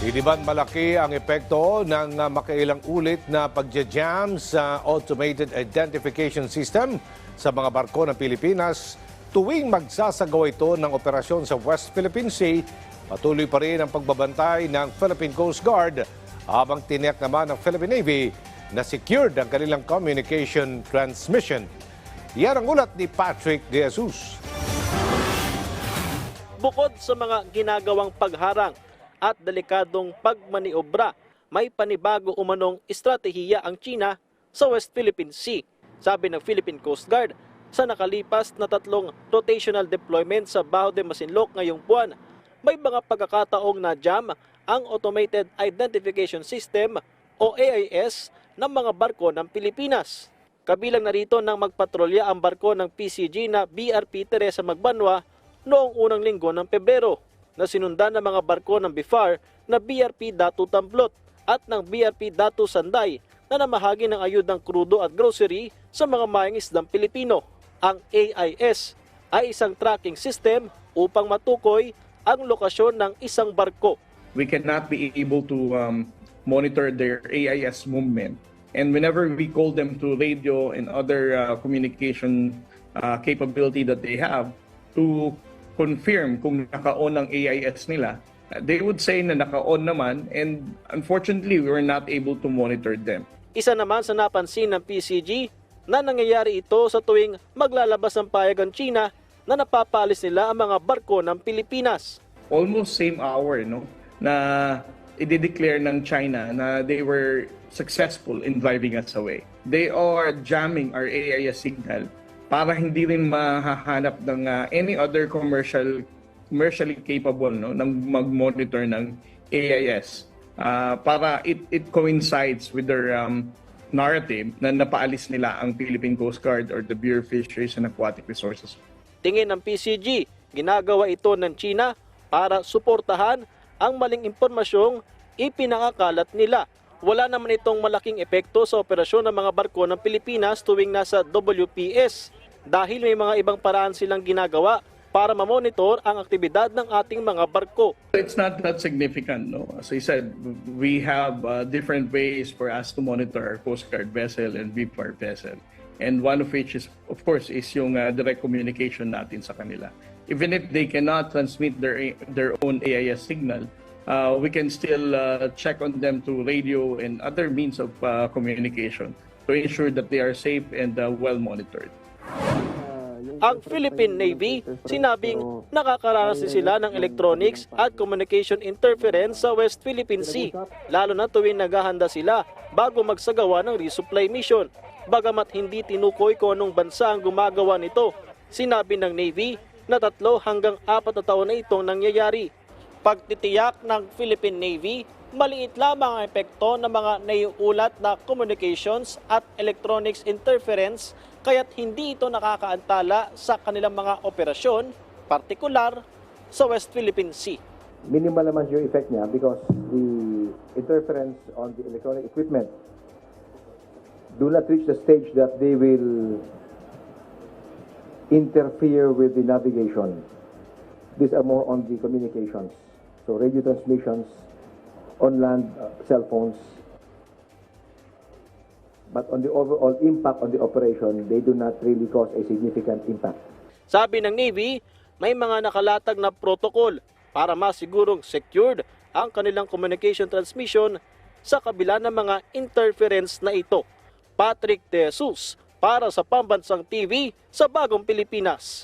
Iniban malaki ang epekto ng uh, makailang ulit na pagja-jam sa automated identification system sa mga barko ng Pilipinas tuwing magsasagawa ito ng operasyon sa West Philippine Sea. Patuloy pa rin ang pagbabantay ng Philippine Coast Guard habang tiniyak naman ng Philippine Navy na secured ang kanilang communication transmission. Yan ang ulat ni Patrick De Jesus. Bukod sa mga ginagawang pagharang at delikadong pagmaniobra, may panibago umanong estratehiya ang China sa West Philippine Sea. Sabi ng Philippine Coast Guard, sa nakalipas na tatlong rotational deployment sa Baho de Masinloc ngayong buwan, may mga pagkakataong na jam ang Automated Identification System o AIS ng mga barko ng Pilipinas. Kabilang narito nang magpatrolya ang barko ng PCG na BRP Teresa Magbanwa noong unang linggo ng Pebrero na sinundan ng mga barko ng BIFAR na BRP Datu Tamplot at ng BRP Datu Sanday na namahagi ng ayudang krudo at grocery sa mga mayang isdang Pilipino. Ang AIS ay isang tracking system upang matukoy ang lokasyon ng isang barko we cannot be able to um, monitor their AIS movement. And whenever we call them to radio and other uh, communication uh, capability that they have to confirm kung naka-on ang AIS nila, they would say na naka-on naman and unfortunately we were not able to monitor them. Isa naman sa napansin ng PCG na nangyayari ito sa tuwing maglalabas ng payag ang China na napapalis nila ang mga barko ng Pilipinas. almost same hour no na i-declare ng China na they were successful in driving us away. They are jamming our AIS signal para hindi rin mahahanap ng uh, any other commercial commercially capable no ng mag-monitor ng AIS uh, para it it coincides with their um, narrative na napaalis nila ang Philippine Coast Guard or the Bureau of Fisheries and Aquatic Resources. Tingin ng PCG, ginagawa ito ng China para suportahan ang maling impormasyong ipinangakalat nila. Wala naman itong malaking epekto sa operasyon ng mga barko ng Pilipinas tuwing nasa WPS dahil may mga ibang paraan silang ginagawa para mamonitor ang aktibidad ng ating mga barko. It's not that significant, no. As I said, we have uh, different ways for us to monitor our Coast Guard vessel and VFAR vessel. And one of which is, of course, is yung uh, direct communication natin sa kanila. Even if they cannot transmit their their own AIS signal, uh, we can still uh, check on them through radio and other means of uh, communication to ensure that they are safe and uh, well monitored. Ang Philippine Navy sinabing nakakaranas din sila ng electronics at communication interference sa West Philippine Sea, lalo na tuwing naghahanda sila bago magsagawa ng resupply mission. Bagamat hindi tinukoy kung anong bansa ang gumagawa nito, sinabi ng Navy na tatlo hanggang apat na taon na itong nangyayari. Pagtitiyak ng Philippine Navy, maliit lamang ang epekto ng mga naiulat na communications at electronics interference kaya't hindi ito nakakaantala sa kanilang mga operasyon, partikular sa West Philippine Sea. minimal naman yung effect niya because the interference on the electronic equipment do not reach the stage that they will interfere with the navigation. These are more on the communications. So radio transmissions, on land uh, cell phones. But on the overall impact on the operation, they do not really cause a significant impact. Sabi ng Navy, may mga nakalatag na protocol para masigurong secured ang kanilang communication transmission sa kabila ng mga interference na ito. Patrick De Jesus para sa Pambansang TV sa Bagong Pilipinas.